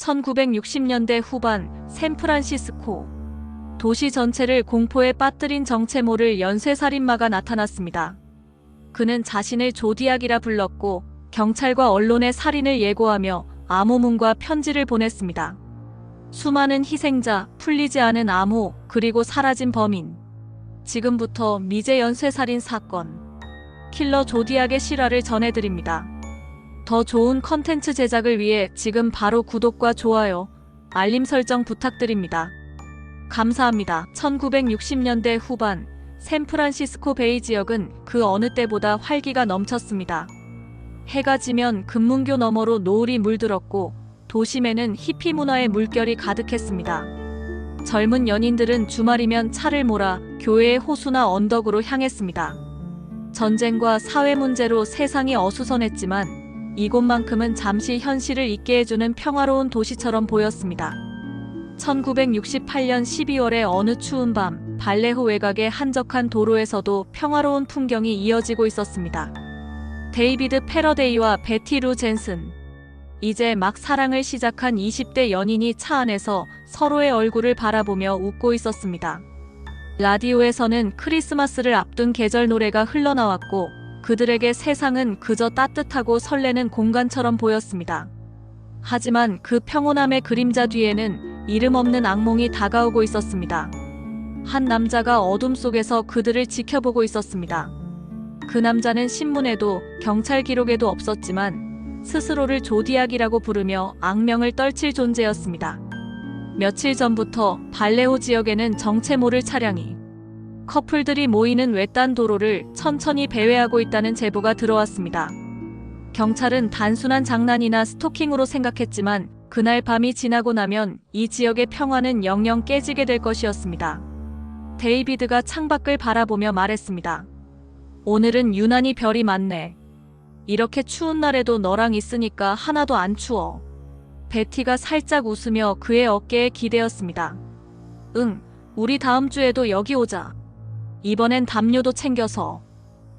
1960년대 후반 샌프란시스코 도시 전체를 공포에 빠뜨린 정체모를 연쇄살인마가 나타났습니다. 그는 자신을 조디악이라 불렀고 경찰과 언론에 살인을 예고하며 암호문과 편지를 보냈습니다. 수많은 희생자, 풀리지 않은 암호, 그리고 사라진 범인. 지금부터 미제 연쇄살인 사건. 킬러 조디악의 실화를 전해드립니다. 더 좋은 컨텐츠 제작을 위해 지금 바로 구독과 좋아요, 알림 설정 부탁드립니다. 감사합니다. 1960년대 후반 샌프란시스코 베이 지역은 그 어느 때보다 활기가 넘쳤습니다. 해가 지면 금문교 너머로 노을이 물들었고 도심에는 히피 문화의 물결이 가득했습니다. 젊은 연인들은 주말이면 차를 몰아 교회의 호수나 언덕으로 향했습니다. 전쟁과 사회 문제로 세상이 어수선했지만 이곳만큼은 잠시 현실을 잊게 해주는 평화로운 도시처럼 보였습니다. 1968년 12월의 어느 추운 밤, 발레호 외곽의 한적한 도로에서도 평화로운 풍경이 이어지고 있었습니다. 데이비드 패러데이와 베티 루 젠슨. 이제 막 사랑을 시작한 20대 연인이 차 안에서 서로의 얼굴을 바라보며 웃고 있었습니다. 라디오에서는 크리스마스를 앞둔 계절 노래가 흘러나왔고 그들에게 세상은 그저 따뜻하고 설레는 공간처럼 보였습니다. 하지만 그 평온함의 그림자 뒤에는 이름 없는 악몽이 다가오고 있었습니다. 한 남자가 어둠 속에서 그들을 지켜보고 있었습니다. 그 남자는 신문에도 경찰 기록에도 없었지만 스스로를 조디악이라고 부르며 악명을 떨칠 존재였습니다. 며칠 전부터 발레호 지역에는 정체 모를 차량이 커플들이 모이는 외딴 도로를 천천히 배회하고 있다는 제보가 들어왔습니다. 경찰은 단순한 장난이나 스토킹으로 생각했지만 그날 밤이 지나고 나면 이 지역의 평화는 영영 깨지게 될 것이었습니다. 데이비드가 창밖을 바라보며 말했습니다. 오늘은 유난히 별이 많네. 이렇게 추운 날에도 너랑 있으니까 하나도 안 추워. 베티가 살짝 웃으며 그의 어깨에 기대었습니다. 응, 우리 다음 주에도 여기 오자. 이번엔 담요도 챙겨서.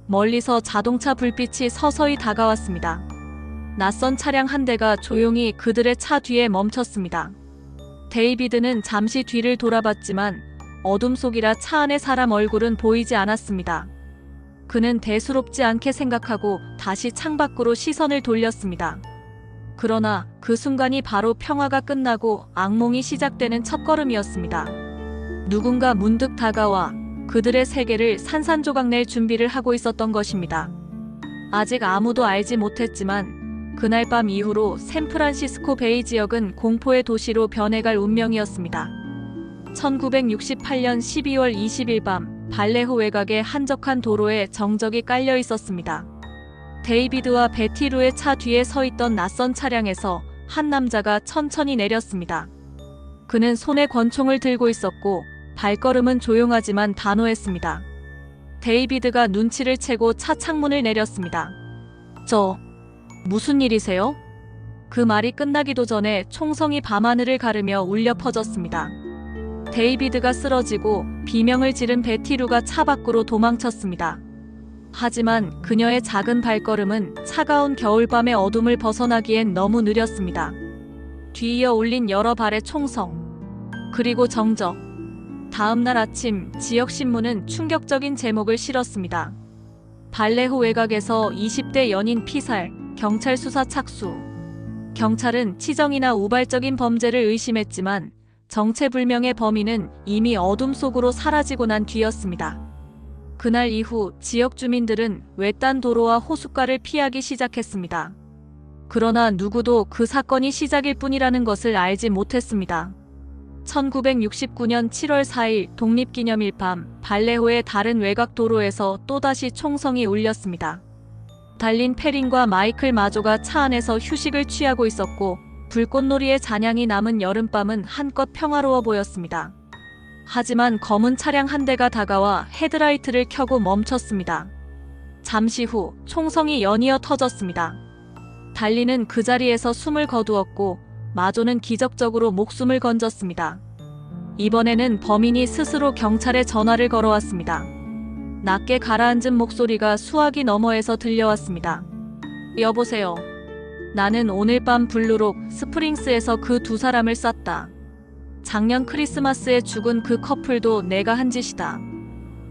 멀리서 자동차 불빛이 서서히 다가왔습니다. 낯선 차량 한 대가 조용히 그들의 차 뒤에 멈췄습니다. 데이비드는 잠시 뒤를 돌아봤지만 어둠 속이라 차 안의 사람 얼굴은 보이지 않았습니다. 그는 대수롭지 않게 생각하고 다시 창밖으로 시선을 돌렸습니다. 그러나 그 순간이 바로 평화가 끝나고 악몽이 시작되는 첫걸음이었습니다. 누군가 문득 다가와 그들의 세계를 산산조각 낼 준비를 하고 있었던 것입니다. 아직 아무도 알지 못했지만 그날 밤 이후로 샌프란시스코 베이 지역은 공포의 도시로 변해갈 운명이었습니다. 1968년 12월 20일 밤 발레호 외곽의 한적한 도로에 정적이 깔려 있었습니다. 데이비드와 베티루의 차 뒤에 서 있던 낯선 차량에서 한 남자가 천천히 내렸습니다. 그는 손에 권총을 들고 있었고 발걸음은 조용하지만 단호했습니다. 데이비드가 눈치를 채고 차 창문을 내렸습니다. 저, 무슨 일이세요? 그 말이 끝나기도 전에 총성이 밤하늘을 가르며 울려 퍼졌습니다. 데이비드가 쓰러지고 비명을 지른 베티루가 차 밖으로 도망쳤습니다. 하지만 그녀의 작은 발걸음은 차가운 겨울밤의 어둠을 벗어나기엔 너무 느렸습니다. 뒤이어 울린 여러 발의 총성, 그리고 정적. 다음 날 아침 지역신문은 충격적인 제목을 실었습니다. 발레호 외곽에서 20대 연인 피살, 경찰 수사 착수. 경찰은 치정이나 우발적인 범죄를 의심했지만 정체불명의 범인은 이미 어둠 속으로 사라지고 난 뒤였습니다. 그날 이후 지역 주민들은 외딴 도로와 호숫가를 피하기 시작했습니다. 그러나 누구도 그 사건이 시작일 뿐이라는 것을 알지 못했습니다. 1969년 7월 4일 독립기념일 밤 발레호의 다른 외곽 도로에서 또다시 총성이 울렸습니다. 달린 페린과 마이클 마조가 차 안에서 휴식을 취하고 있었고 불꽃놀이의 잔향이 남은 여름밤은 한껏 평화로워 보였습니다. 하지만 검은 차량 한 대가 다가와 헤드라이트를 켜고 멈췄습니다. 잠시 후 총성이 연이어 터졌습니다. 달리는 그 자리에서 숨을 거두었고 마조는 기적적으로 목숨을 건졌습니다. 이번에는 범인이 스스로 경찰에 전화를 걸어왔습니다. 낮게 가라앉은 목소리가 수화기 너머에서 들려왔습니다. 여보세요. 나는 오늘 밤 블루록 스프링스에서 그 두 사람을 쐈다. 작년 크리스마스에 죽은 그 커플도 내가 한 짓이다.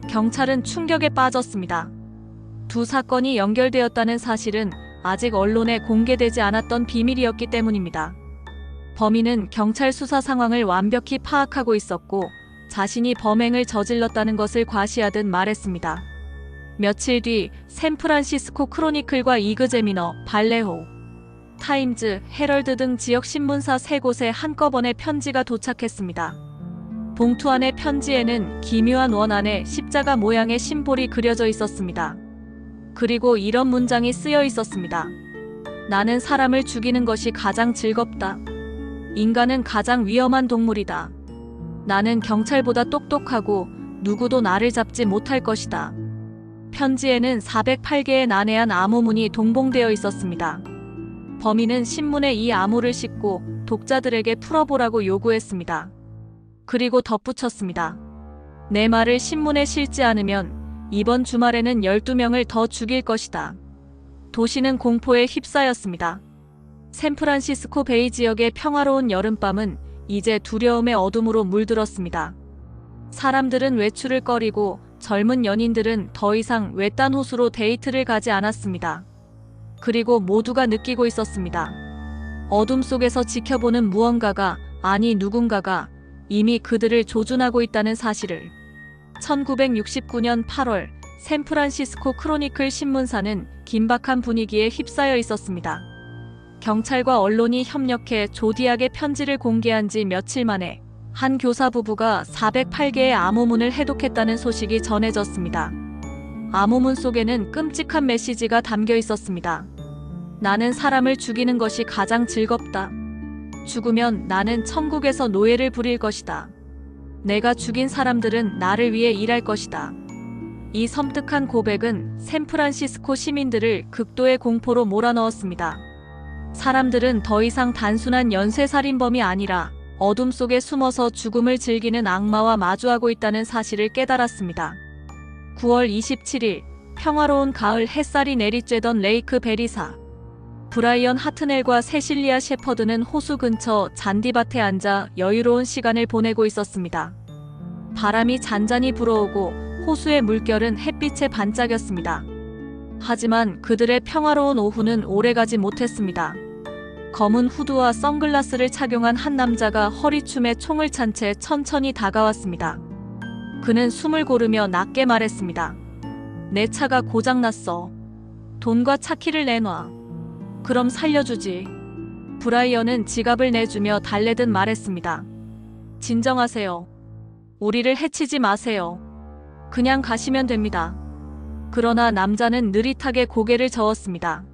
경찰은 충격에 빠졌습니다. 두 사건이 연결되었다는 사실은 아직 언론에 공개되지 않았던 비밀이었기 때문입니다. 범인은 경찰 수사 상황을 완벽히 파악하고 있었고 자신이 범행을 저질렀다는 것을 과시하듯 말했습니다. 며칠 뒤 샌프란시스코 크로니클과 이그제미너, 발레호, 타임즈, 헤럴드 등 지역 신문사 세 곳에 한꺼번에 편지가 도착했습니다. 봉투 안의 편지에는 기묘한 원 안에 십자가 모양의 심볼이 그려져 있었습니다. 그리고 이런 문장이 쓰여 있었습니다. 나는 사람을 죽이는 것이 가장 즐겁다. 인간은 가장 위험한 동물이다. 나는 경찰보다 똑똑하고 누구도 나를 잡지 못할 것이다. 편지에는 408개의 난해한 암호문이 동봉되어 있었습니다. 범인은 신문에 이 암호를 싣고 독자들에게 풀어보라고 요구했습니다. 그리고 덧붙였습니다. 내 말을 신문에 실지 않으면 이번 주말에는 12명을 더 죽일 것이다. 도시는 공포에 휩싸였습니다. 샌프란시스코 베이 지역의 평화로운 여름밤은 이제 두려움의 어둠으로 물들었습니다. 사람들은 외출을 꺼리고 젊은 연인들은 더 이상 외딴 호수로 데이트를 가지 않았습니다. 그리고 모두가 느끼고 있었습니다. 어둠 속에서 지켜보는 무언가가, 아니 누군가가 이미 그들을 조준하고 있다는 사실을. 1969년 8월 샌프란시스코 크로니클 신문사는 긴박한 분위기에 휩싸여 있었습니다. 경찰과 언론이 협력해 조디악의 편지를 공개한 지 며칠 만에 한 교사 부부가 408개의 암호문을 해독했다는 소식이 전해졌습니다. 암호문 속에는 끔찍한 메시지가 담겨 있었습니다. 나는 사람을 죽이는 것이 가장 즐겁다. 죽으면 나는 천국에서 노예를 부릴 것이다. 내가 죽인 사람들은 나를 위해 일할 것이다. 이 섬뜩한 고백은 샌프란시스코 시민들을 극도의 공포로 몰아넣었습니다. 사람들은 더 이상 단순한 연쇄살인범이 아니라 어둠 속에 숨어서 죽음을 즐기는 악마와 마주하고 있다는 사실을 깨달았습니다. 9월 27일 평화로운 가을 햇살이 내리쬐던 레이크 베리사. 브라이언 하트넬과 세실리아 셰퍼드는 호수 근처 잔디밭에 앉아 여유로운 시간을 보내고 있었습니다. 바람이 잔잔히 불어오고 호수의 물결은 햇빛에 반짝였습니다. 하지만 그들의 평화로운 오후는 오래가지 못했습니다. 검은 후드와 선글라스를 착용한 한 남자가 허리춤에 총을 찬 채 천천히 다가왔습니다. 그는 숨을 고르며 낮게 말했습니다. 내 차가 고장났어. 돈과 차키를 내놔. 그럼 살려주지. 브라이언은 지갑을 내주며 달래듯 말했습니다. 진정하세요. 우리를 해치지 마세요. 그냥 가시면 됩니다. 그러나 남자는 느릿하게 고개를 저었습니다.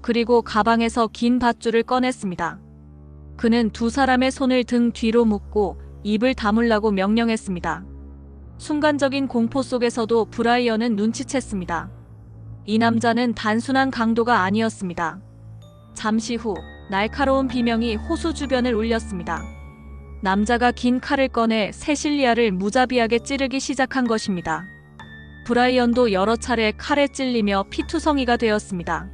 그리고 가방에서 긴 밧줄을 꺼냈습니다. 그는 두 사람의 손을 등 뒤로 묶고 입을 다물라고 명령했습니다. 순간적인 공포 속에서도 브라이언은 눈치챘습니다. 이 남자는 단순한 강도가 아니었습니다. 잠시 후 날카로운 비명이 호수 주변을 울렸습니다. 남자가 긴 칼을 꺼내 세실리아를 무자비하게 찌르기 시작한 것입니다. 브라이언도 여러 차례 칼에 찔리며 피투성이가 되었습니다.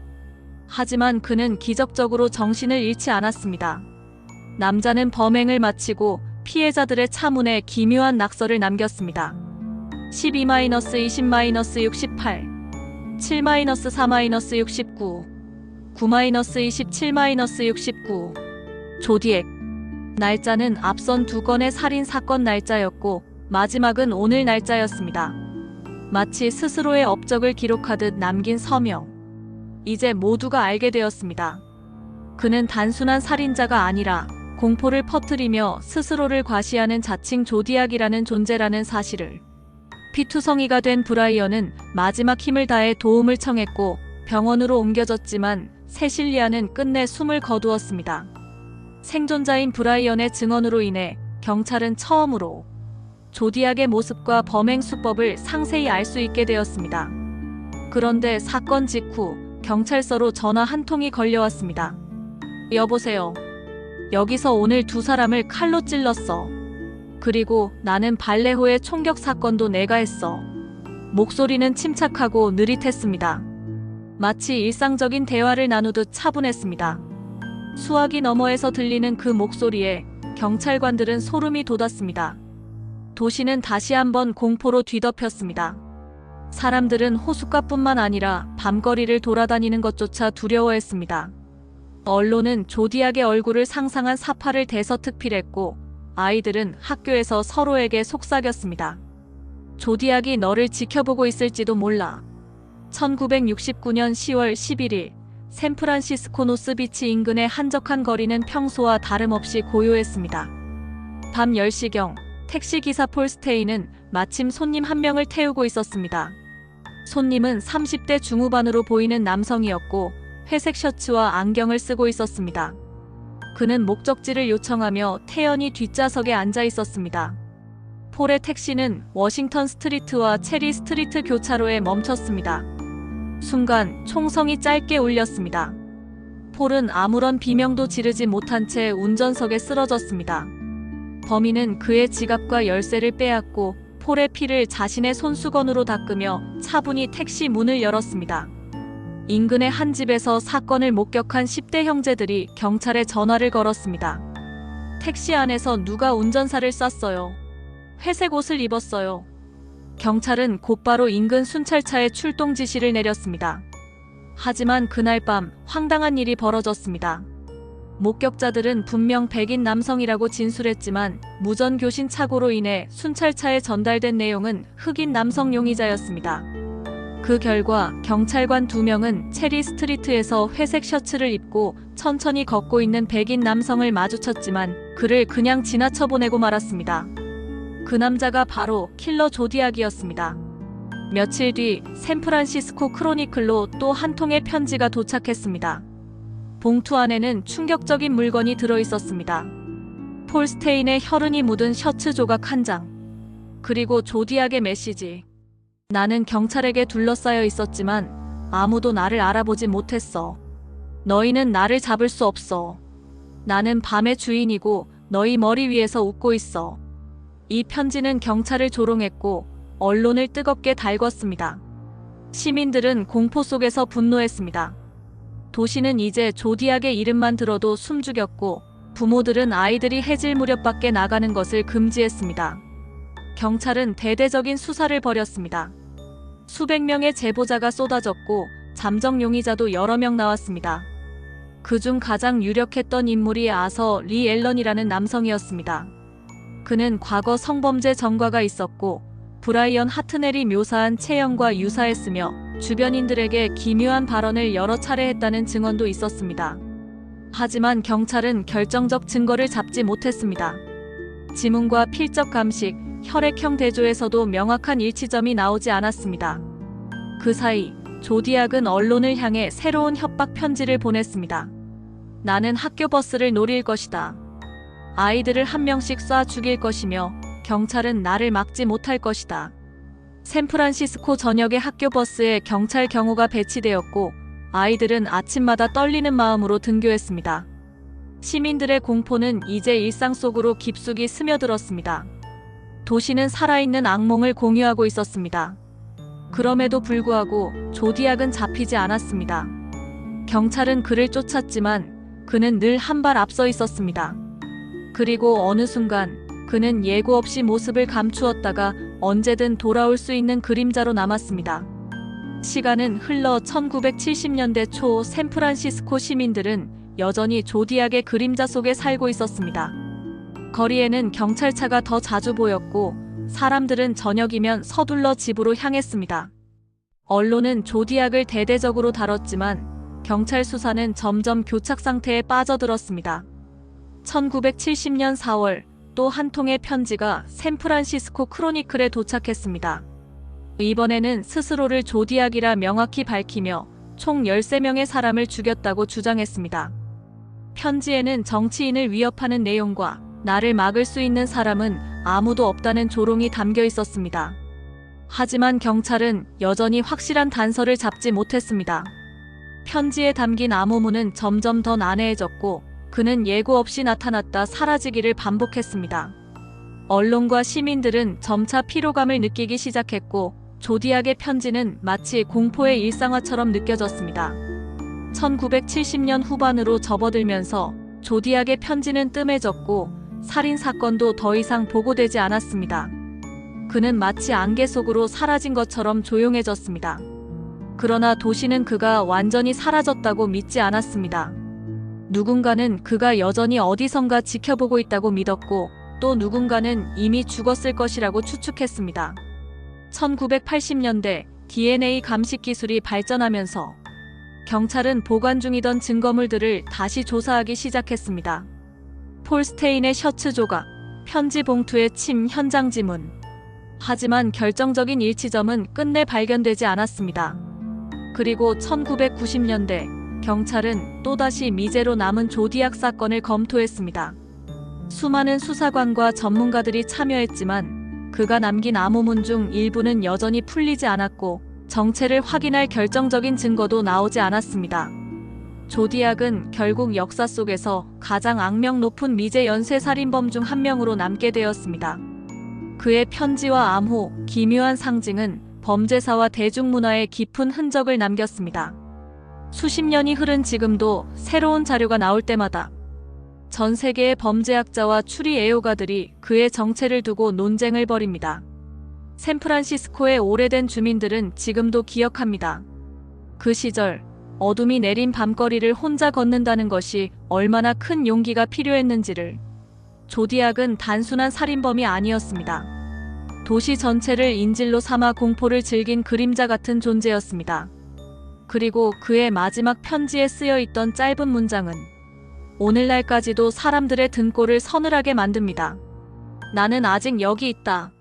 하지만 그는 기적적으로 정신을 잃지 않았습니다. 남자는 범행을 마치고 피해자들의 차문에 기묘한 낙서를 남겼습니다. 12-20-68, 7-4-69, 9-27-69. 조디액. 날짜는 앞선 두 건의 살인 사건 날짜였고 마지막은 오늘 날짜였습니다. 마치 스스로의 업적을 기록하듯 남긴 서명. 이제 모두가 알게 되었습니다. 그는 단순한 살인자가 아니라 공포를 퍼뜨리며 스스로를 과시하는 자칭 조디악이라는 존재라는 사실을. 피투성이가 된 브라이언은 마지막 힘을 다해 도움을 청했고 병원으로 옮겨졌지만 세실리아는 끝내 숨을 거두었습니다. 생존자인 브라이언의 증언으로 인해 경찰은 처음으로 조디악의 모습과 범행 수법을 상세히 알 수 있게 되었습니다. 그런데 사건 직후 경찰서로 전화 한 통이 걸려왔습니다. 여보세요. 여기서 오늘 두 사람을 칼로 찔렀어. 그리고 나는 발레호의 총격 사건도 내가 했어. 목소리는 침착하고 느릿했습니다. 마치 일상적인 대화를 나누듯 차분했습니다. 수화기 너머에서 들리는 그 목소리에 경찰관들은 소름이 돋았습니다. 도시는 다시 한번 공포로 뒤덮였습니다. 사람들은 호숫가뿐만 아니라 밤거리를 돌아다니는 것조차 두려워했습니다. 언론은 조디악의 얼굴을 상상한 사파를 대서특필했고 아이들은 학교에서 서로에게 속삭였습니다. 조디악이 너를 지켜보고 있을지도 몰라. 1969년 10월 11일 샌프란시스코 노스비치 인근의 한적한 거리는 평소와 다름없이 고요했습니다. 밤 10시경 택시 기사 폴 스테이는 마침 손님 한 명을 태우고 있었습니다. 손님은 30대 중후반으로 보이는 남성이었고 회색 셔츠와 안경을 쓰고 있었습니다. 그는 목적지를 요청하며 태연히 뒷좌석에 앉아 있었습니다. 폴의 택시는 워싱턴 스트리트와 체리 스트리트 교차로에 멈췄습니다. 순간 총성이 짧게 울렸습니다. 폴은 아무런 비명도 지르지 못한 채 운전석에 쓰러졌습니다. 범인은 그의 지갑과 열쇠를 빼앗고 폴의 피를 자신의 손수건으로 닦으며 차분히 택시 문을 열었습니다. 인근의 한 집에서 사건을 목격한 10대 형제들이 경찰에 전화를 걸었습니다. 택시 안에서 누가 운전사를 쐈어요. 회색 옷을 입었어요. 경찰은 곧바로 인근 순찰차에 출동 지시를 내렸습니다. 하지만 그날 밤 황당한 일이 벌어졌습니다. 목격자들은 분명 백인 남성이라고 진술했지만 무전 교신 착오로 인해 순찰차에 전달된 내용은 흑인 남성 용의자였습니다. 그 결과 경찰관 두 명은 체리 스트리트에서 회색 셔츠를 입고 천천히 걷고 있는 백인 남성을 마주쳤지만 그를 그냥 지나쳐 보내고 말았습니다. 그 남자가 바로 킬러 조디악이었습니다. 며칠 뒤 샌프란시스코 크로니클로 또 한 통의 편지가 도착했습니다. 봉투 안에는 충격적인 물건이 들어 있었습니다. 폴 스테인의 혈흔이 묻은 셔츠 조각 한 장. 그리고 조디악의 메시지. 나는 경찰에게 둘러싸여 있었지만 아무도 나를 알아보지 못했어. 너희는 나를 잡을 수 없어. 나는 밤의 주인이고 너희 머리 위에서 웃고 있어. 이 편지는 경찰을 조롱했고 언론을 뜨겁게 달궜습니다. 시민들은 공포 속에서 분노했습니다. 도시는 이제 조디악의 이름만 들어도 숨죽였고 부모들은 아이들이 해질 무렵 밖에 나가는 것을 금지했습니다. 경찰은 대대적인 수사를 벌였습니다. 수백 명의 제보자가 쏟아졌고 잠정 용의자도 여러 명 나왔습니다. 그중 가장 유력했던 인물이 아서 리 앨런이라는 남성이었습니다. 그는 과거 성범죄 전과가 있었고 브라이언 하트넬이 묘사한 체형과 유사했으며 주변인들에게 기묘한 발언을 여러 차례 했다는 증언도 있었습니다. 하지만 경찰은 결정적 증거를 잡지 못했습니다. 지문과 필적 감식, 혈액형 대조에서도 명확한 일치점이 나오지 않았습니다. 그 사이 조디악은 언론을 향해 새로운 협박 편지를 보냈습니다. 나는 학교 버스를 노릴 것이다. 아이들을 한 명씩 쏴 죽일 것이며 경찰은 나를 막지 못할 것이다. 샌프란시스코 전역의 학교 버스에 경찰 경호가 배치되었고 아이들은 아침마다 떨리는 마음으로 등교했습니다. 시민들의 공포는 이제 일상 속으로 깊숙이 스며들었습니다. 도시는 살아있는 악몽을 공유하고 있었습니다. 그럼에도 불구하고 조디악은 잡히지 않았습니다. 경찰은 그를 쫓았지만 그는 늘 한 발 앞서 있었습니다. 그리고 어느 순간 그는 예고 없이 모습을 감추었다가 언제든 돌아올 수 있는 그림자로 남았습니다. 시간은 흘러 1970년대 초 샌프란시스코 시민들은 여전히 조디악의 그림자 속에 살고 있었습니다. 거리에는 경찰차가 더 자주 보였고 사람들은 저녁이면 서둘러 집으로 향했습니다. 언론은 조디악을 대대적으로 다뤘지만 경찰 수사는 점점 교착 상태에 빠져들었습니다. 1970년 4월 또 한 통의 편지가 샌프란시스코 크로니클에 도착했습니다. 이번에는 스스로를 조디악이라 명확히 밝히며 총 13명의 사람을 죽였다고 주장했습니다. 편지에는 정치인을 위협하는 내용과 나를 막을 수 있는 사람은 아무도 없다는 조롱이 담겨 있었습니다. 하지만 경찰은 여전히 확실한 단서를 잡지 못했습니다. 편지에 담긴 암호문은 점점 더 난해해졌고 그는 예고 없이 나타났다 사라지기를 반복했습니다. 언론과 시민들은 점차 피로감을 느끼기 시작했고 조디악의 편지는 마치 공포의 일상화처럼 느껴졌습니다. 1970년 후반으로 접어들면서 조디악의 편지는 뜸해졌고 살인 사건도 더 이상 보고되지 않았습니다. 그는 마치 안개 속으로 사라진 것처럼 조용해졌습니다. 그러나 도시는 그가 완전히 사라졌다고 믿지 않았습니다. 누군가는 그가 여전히 어디선가 지켜보고 있다고 믿었고 또 누군가는 이미 죽었을 것이라고 추측했습니다. 1980년대 DNA 감식 기술이 발전하면서 경찰은 보관 중이던 증거물들을 다시 조사하기 시작했습니다. 폴 스테인의 셔츠 조각, 편지 봉투의 침 현장 지문. 하지만 결정적인 일치점은 끝내 발견되지 않았습니다. 그리고 1990년대 경찰은 또다시 미제로 남은 조디악 사건을 검토했습니다. 수많은 수사관과 전문가들이 참여했지만 그가 남긴 암호문 중 일부는 여전히 풀리지 않았고 정체를 확인할 결정적인 증거도 나오지 않았습니다. 조디악은 결국 역사 속에서 가장 악명 높은 미제 연쇄 살인범 중 한 명으로 남게 되었습니다. 그의 편지와 암호, 기묘한 상징은 범죄사와 대중문화에 깊은 흔적을 남겼습니다. 수십 년이 흐른 지금도 새로운 자료가 나올 때마다 전 세계의 범죄학자와 추리 애호가들이 그의 정체를 두고 논쟁을 벌입니다. 샌프란시스코의 오래된 주민들은 지금도 기억합니다. 그 시절 어둠이 내린 밤거리를 혼자 걷는다는 것이 얼마나 큰 용기가 필요했는지를 조디악은 단순한 살인범이 아니었습니다. 도시 전체를 인질로 삼아 공포를 즐긴 그림자 같은 존재였습니다. 그리고 그의 마지막 편지에 쓰여 있던 짧은 문장은 오늘날까지도 사람들의 등골을 서늘하게 만듭니다. 나는 아직 여기 있다.